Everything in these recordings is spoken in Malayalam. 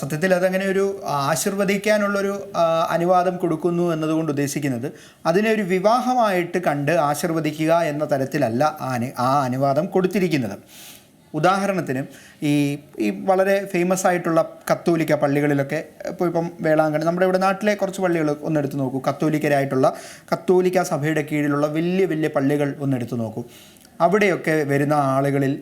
സത്യത്തിൽ അതങ്ങനെ ഒരു ആശീർവദിക്കാനുള്ളൊരു അനുവാദം കൊടുക്കുന്നു എന്നതുകൊണ്ട് ഉദ്ദേശിക്കുന്നത് അതിനെ ഒരു വിവാഹമായിട്ട് കണ്ട് ആശീർവദിക്കുക എന്ന തരത്തിലല്ല ആ ആ അനുവാദം കൊടുത്തിരിക്കുന്നത്. ഉദാഹരണത്തിന് ഈ ഈ വളരെ ഫേമസ് ആയിട്ടുള്ള കത്തോലിക്ക പള്ളികളിലൊക്കെ ഇപ്പോൾ ഇപ്പം വേളാങ്കണ്ണി നമ്മുടെ ഇവിടെ നാട്ടിലെ കുറച്ച് പള്ളികൾ ഒന്നെടുത്ത് നോക്കൂ. കത്തോലിക്കരായിട്ടുള്ള കത്തോലിക്ക സഭയുടെ കീഴിലുള്ള വലിയ വലിയ പള്ളികൾ ഒന്നെടുത്ത് നോക്കൂ. അവിടെയൊക്കെ വരുന്ന ആളുകളിൽ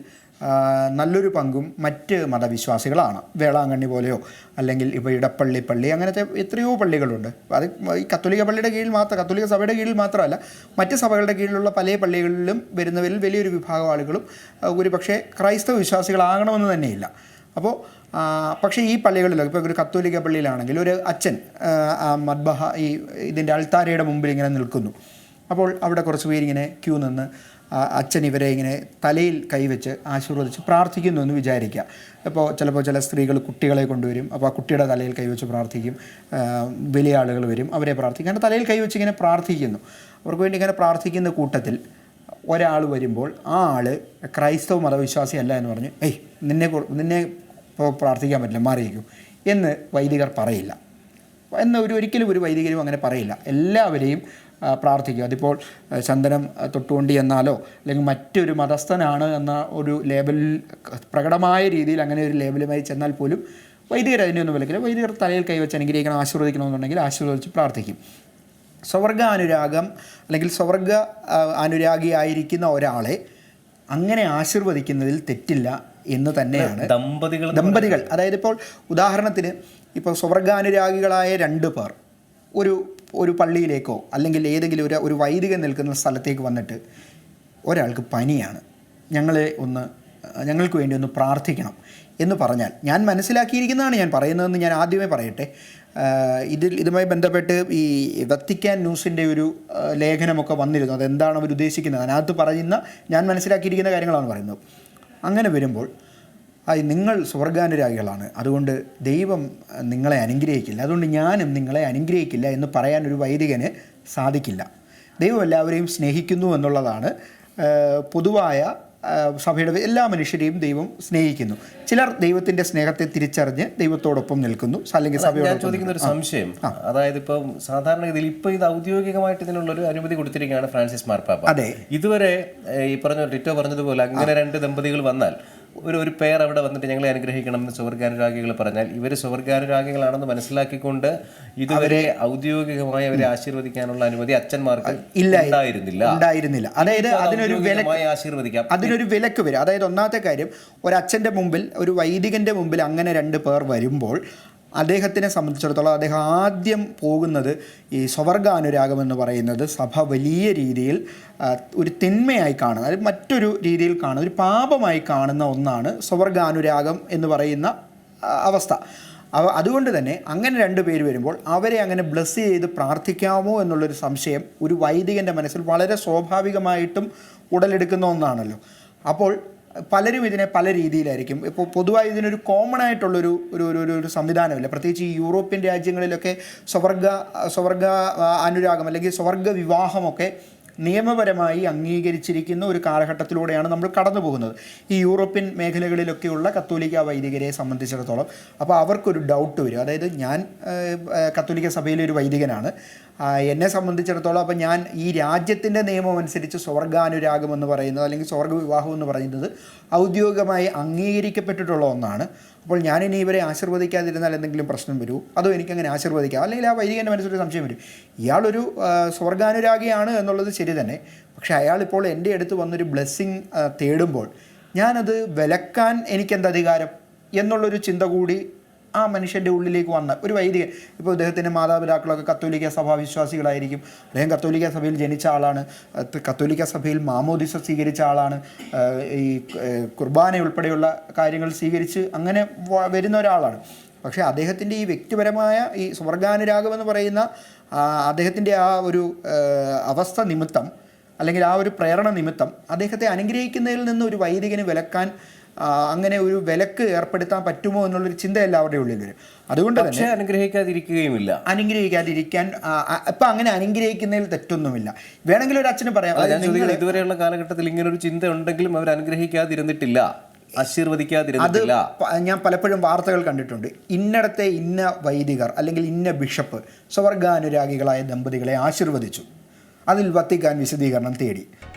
നല്ലൊരു പങ്കും മറ്റ് മതവിശ്വാസികളാണ്. വേളാങ്കണ്ണി പോലെയോ അല്ലെങ്കിൽ ഇപ്പോൾ ഇടപ്പള്ളി പള്ളി അങ്ങനത്തെ എത്രയോ പള്ളികളുണ്ട്. അത് ഈ കത്തോലിക്ക പള്ളിയുടെ കീഴിൽ മാത്രം കത്തോലിക്ക സഭയുടെ കീഴിൽ മാത്രമല്ല മറ്റ് സഭകളുടെ കീഴിലുള്ള പല പള്ളികളിലും വരുന്നവരിൽ വലിയൊരു വിഭാഗം ആളുകളും ഒരു പക്ഷേ ക്രൈസ്തവ വിശ്വാസികളാകണമെന്ന് തന്നെയില്ല. അപ്പോൾ പക്ഷേ ഈ പള്ളികളിലൊക്കെ ഇപ്പോൾ ഒരു കത്തോലിക്ക പള്ളിയിലാണെങ്കിൽ ഒരു അച്ഛൻ മദ്ബഹ ഈ ഇതിന്റെ അൾത്താരയുടെ മുമ്പിൽ ഇങ്ങനെ നിൽക്കുന്നു. അപ്പോൾ അവിടെ കുറച്ച് പേരിങ്ങനെ ക്യൂ നിന്ന് അച്ഛൻ ഇവരെ ഇങ്ങനെ തലയിൽ കൈവച്ച് ആശീർവദിച്ച് പ്രാർത്ഥിക്കുന്നു എന്ന് വിചാരിക്കുക. അപ്പോൾ ചിലപ്പോൾ ചില സ്ത്രീകൾ കുട്ടികളെ കൊണ്ടുവരും. അപ്പോൾ ആ കുട്ടിയുടെ തലയിൽ കൈവച്ച് പ്രാർത്ഥിക്കും. വലിയ ആളുകൾ വരും അവരെ പ്രാർത്ഥിക്കും. അങ്ങനെ തലയിൽ കൈവച്ച് ഇങ്ങനെ പ്രാർത്ഥിക്കുന്നു. അവർക്ക് വേണ്ടി ഇങ്ങനെ പ്രാർത്ഥിക്കുന്ന കൂട്ടത്തിൽ ഒരാൾ വരുമ്പോൾ ആ ആൾ ക്രൈസ്തവ മതവിശ്വാസി അല്ല എന്ന് പറഞ്ഞ് ഏയ് നിന്നെ നിന്നെ ഇപ്പോൾ പ്രാർത്ഥിക്കാൻ പറ്റില്ല മാറിയിരിക്കും എന്ന് വൈദികർ പറയില്ല. എന്ന് ഒരു ഒരിക്കലും ഒരു വൈദികരും അങ്ങനെ പറയില്ല. എല്ലാവരെയും ആ, പ്രാർത്ഥിക്കും അതിപ്പോൾ ചന്ദനം തൊട്ടുകൊണ്ടി എന്നാലോ അല്ലെങ്കിൽ മറ്റൊരു മതസ്ഥനാണ് എന്ന ഒരു ലേബൽ പ്രകടമായ രീതിയിൽ അങ്ങനെ ഒരു ലേബലുമായി ചെന്നാൽ പോലും വൈദികർ അതിനെയൊന്നും വിലക്കില്ല. വൈദികർ തലയിൽ കൈവച്ച് അനുഗ്രഹിക്കണം ആശീർവദിക്കണമെന്നുണ്ടെങ്കിൽ ആശീർവദിച്ച് പ്രാർത്ഥിക്കും. സ്വർഗ അനുരാഗം അല്ലെങ്കിൽ സ്വർഗ അനുരാഗിയായിരിക്കുന്ന ഒരാളെ അങ്ങനെ ആശീർവദിക്കുന്നതിൽ തെറ്റില്ല എന്ന് തന്നെയാണ് ദമ്പതികൾ ദമ്പതികൾ. അതായത് ഇപ്പോൾ ഉദാഹരണത്തിന് ഇപ്പോൾ സ്വർഗാനുരാഗികളായ രണ്ട് പേർ ഒരു ഒരു പള്ളിയിലേക്കോ അല്ലെങ്കിൽ ഏതെങ്കിലും ഒരു ഒരു വൈദികൻ നിൽക്കുന്ന സ്ഥലത്തേക്ക് വന്നിട്ട് ഒരാൾക്ക് പനിയാണ്. ഞങ്ങളെ ഒന്ന് ഞങ്ങൾക്ക് വേണ്ടി ഒന്ന് പ്രാർത്ഥിക്കണം എന്ന് പറഞ്ഞാൽ ഞാൻ മനസ്സിലാക്കിയിരിക്കുന്നതാണ് ഞാൻ പറയുന്നതെന്ന് ഞാൻ ആദ്യമേ പറയട്ടെ. ഇതിൽ ഇതുമായി ബന്ധപ്പെട്ട് ഈ വത്തിക്കാൻ ന്യൂസിന്റെ ഒരു ലേഖനമൊക്കെ വന്നിരുന്നു. അതെന്താണ് അവർ ഉദ്ദേശിക്കുന്നത്? അതിനകത്ത് പറയുന്ന ഞാൻ മനസ്സിലാക്കിയിരിക്കുന്ന കാര്യങ്ങളാണ് പറയുന്നത്. അങ്ങനെ വരുമ്പോൾ നിങ്ങൾ സ്വർഗാനുരാഗികളാണ്. അതുകൊണ്ട് ദൈവം നിങ്ങളെ അനുഗ്രഹിക്കില്ല. അതുകൊണ്ട് ഞാനും നിങ്ങളെ അനുഗ്രഹിക്കില്ല എന്ന് പറയാൻ ഒരു വൈദികന് സാധിക്കില്ല. ദൈവം എല്ലാവരെയും സ്നേഹിക്കുന്നു എന്നുള്ളതാണ് പൊതുവായ സഭയുടെ എല്ലാ മനുഷ്യരെയും ദൈവം സ്നേഹിക്കുന്നു. ചിലർ ദൈവത്തിന്റെ സ്നേഹത്തെ തിരിച്ചറിഞ്ഞ് ദൈവത്തോടൊപ്പം നിൽക്കുന്നു. അല്ലെങ്കിൽ സഭയോട് ചോദിക്കുന്ന ഒരു സംശയം. അതായത് ഇപ്പം സാധാരണഗതിയിൽ ഇപ്പൊ ഇത് ഔദ്യോഗികമായിട്ട് ഇതിനുള്ള ഒരു അനുമതി കൊടുത്തിരിക്കുകയാണ് ഫ്രാൻസിസ് മാർപ്പാപ്പ അതെ. ഇതുവരെ ഈ പറഞ്ഞ ടിറ്റോ പറഞ്ഞതുപോലെ അങ്ങനെ രണ്ട് ദമ്പതികൾ വന്നാൽ ഒരു ഒരു പേർ അവിടെ വന്നിട്ട് ഞങ്ങളെ അനുഗ്രഹിക്കണം എന്ന് സ്വർഗാനുരാഗികൾ പറഞ്ഞാൽ ഇവർ സ്വർഗാനുരാഗികളാണെന്ന് മനസ്സിലാക്കിക്കൊണ്ട് ഇതുവരെ ഔദ്യോഗികമായി അവരെ ആശീർവദിക്കാനുള്ള അനുമതി അച്ഛന്മാർക്ക് ഇല്ലായിരുന്നില്ല ഉണ്ടായിരുന്നില്ല. അതായത് അതിനൊരു ആശീർവദിക്കാം. അതിനൊരു വിലക്ക് വരും. അതായത് ഒന്നാമത്തെ കാര്യം ഒരു ഒരച്ഛന്റെ മുമ്പിൽ ഒരു വൈദികന്റെ മുമ്പിൽ അങ്ങനെ രണ്ട് പേർ വരുമ്പോൾ അദ്ദേഹത്തിനെ സംബന്ധിച്ചിടത്തോളം അദ്ദേഹം ആദ്യം പോകുന്നത് ഈ സ്വവർഗാനുരാഗം എന്ന് പറയുന്നത് സഭ വലിയ രീതിയിൽ ഒരു തിന്മയായി കാണുന്നത് അതായത് മറ്റൊരു രീതിയിൽ കാണുന്ന ഒരു പാപമായി കാണുന്ന ഒന്നാണ് സ്വവർഗാനുരാഗം എന്ന് പറയുന്ന അവസ്ഥ. അവ അതുകൊണ്ട് തന്നെ അങ്ങനെ രണ്ട് പേര് വരുമ്പോൾ അവരെ അങ്ങനെ ബ്ലസ് ചെയ്ത് പ്രാർത്ഥിക്കാമോ എന്നുള്ളൊരു സംശയം ഒരു വൈദികന്റെ മനസ്സിൽ വളരെ സ്വാഭാവികമായിട്ടും ഉടലെടുക്കുന്ന ഒന്നാണല്ലോ. അപ്പോൾ പലരും ഇതിനെ പല രീതിയിലായിരിക്കും. ഇപ്പോൾ പൊതുവായി ഇതിനൊരു കോമൺ ആയിട്ടുള്ളൊരു ഒരു ഒരു ഒരു- സംവിധാനമില്ല. പ്രത്യേകിച്ച് ഈ യൂറോപ്യൻ രാജ്യങ്ങളിലൊക്കെ സ്വർഗ സ്വർഗ അനുരാഗം അല്ലെങ്കിൽ സ്വർഗ വിവാഹമൊക്കെ നിയമപരമായി അംഗീകരിച്ചിരിക്കുന്ന ഒരു കാലഘട്ടത്തിലൂടെയാണ് നമ്മൾ കടന്നു പോകുന്നത് ഈ യൂറോപ്യൻ മേഖലകളിലൊക്കെയുള്ള കത്തോലിക്ക വൈദികരെ സംബന്ധിച്ചിടത്തോളം. അപ്പോൾ അവർക്കൊരു ഡൗട്ട് വരും. അതായത് ഞാൻ കത്തോലിക്ക സഭയിലെ ഒരു വൈദികനാണ്. എന്നെ സംബന്ധിച്ചിടത്തോളം അപ്പം ഞാൻ ഈ രാജ്യത്തിന്റെ നിയമം അനുസരിച്ച് സ്വർഗാനുരാഗം എന്ന് പറയുന്നത് അല്ലെങ്കിൽ സ്വർഗ വിവാഹം എന്ന് പറയുന്നത് ഔദ്യോഗികമായി അംഗീകരിക്കപ്പെട്ടിട്ടുള്ള ഒന്നാണ്. അപ്പോൾ ഞാനിനി ഇവരെ ആശീർവദിക്കാതിരുന്നാൽ എന്തെങ്കിലും പ്രശ്നം വരൂ? അതോ എനിക്കങ്ങനെ ആശീർവദിക്കാം? അല്ലെങ്കിൽ ആ വൈദികന്റെ മനസ്സിലൊരു സംശയം വരും. ഇയാളൊരു സ്വർഗാനുരാഗിയാണ് എന്നുള്ളത് ശരി തന്നെ. പക്ഷേ അയാൾ ഇപ്പോൾ എന്റെ അടുത്ത് വന്നൊരു ബ്ലെസ്സിങ് തേടുമ്പോൾ ഞാനത് വിലക്കാൻ എനിക്കെന്ത് അധികാരം എന്നുള്ളൊരു ചിന്ത കൂടി ആ മനുഷ്യന്റെ ഉള്ളിലേക്ക് വന്ന ഒരു വൈദികൻ ഇപ്പോൾ അദ്ദേഹത്തിന്റെ മാതാപിതാക്കളൊക്കെ കത്തോലിക്ക സഭാ വിശ്വാസികളായിരിക്കും. അദ്ദേഹം കത്തോലിക്ക സഭയിൽ ജനിച്ച ആളാണ്. കത്തോലിക്ക സഭയിൽ മാമോദിസ സ്വീകരിച്ച ആളാണ്. ഈ കുർബാന ഉൾപ്പെടെയുള്ള കാര്യങ്ങൾ സ്വീകരിച്ച് അങ്ങനെ വരുന്ന ഒരാളാണ്. പക്ഷേ അദ്ദേഹത്തിന്റെ ഈ വ്യക്തിപരമായ ഈ സ്വർഗാനുരാഗം എന്ന് പറയുന്ന അദ്ദേഹത്തിന്റെ ആ ഒരു അവസ്ഥ നിമിത്തം അല്ലെങ്കിൽ ആ ഒരു പ്രേരണ നിമിത്തം അദ്ദേഹത്തെ അനുഗ്രഹിക്കുന്നതിൽ നിന്ന് ഒരു വൈദികന് വിലക്കാൻ അങ്ങനെ ഒരു വിലക്ക് ഏർപ്പെടുത്താൻ പറ്റുമോ എന്നുള്ളൊരു ചിന്ത എല്ലാവരുടെ ഉള്ളിൽ വരും അതുകൊണ്ട് തന്നെ അനുഗ്രഹിക്കാതിരിക്കുകയുമില്ല. അനുഗ്രഹിക്കാതിരിക്കാൻ ഇപ്പം അങ്ങനെ അനുഗ്രഹിക്കുന്നതിൽ തെറ്റൊന്നുമില്ല. വേണമെങ്കിൽ ഒരു അച്ഛന് പറയാം. ഇതുവരെയുള്ള കാലഘട്ടത്തിൽ ഇങ്ങനെ ഒരു ചിന്ത ഉണ്ടെങ്കിലും അവർ അനുഗ്രഹിക്കാതിരുന്നിട്ടില്ല ആശീർവദിക്കാതിരുന്നില്ല ഞാൻ പലപ്പോഴും വാർത്തകൾ കണ്ടിട്ടുണ്ട്. ഇന്നടത്തെ ഇന്ന വൈദികർ അല്ലെങ്കിൽ ഇന്ന ബിഷപ്പ് സ്വർഗാനുരാഗികളായ ദമ്പതികളെ ആശീർവദിച്ചു. അതിൽ വത്തിക്കാൻ വിശദീകരണം തേടി.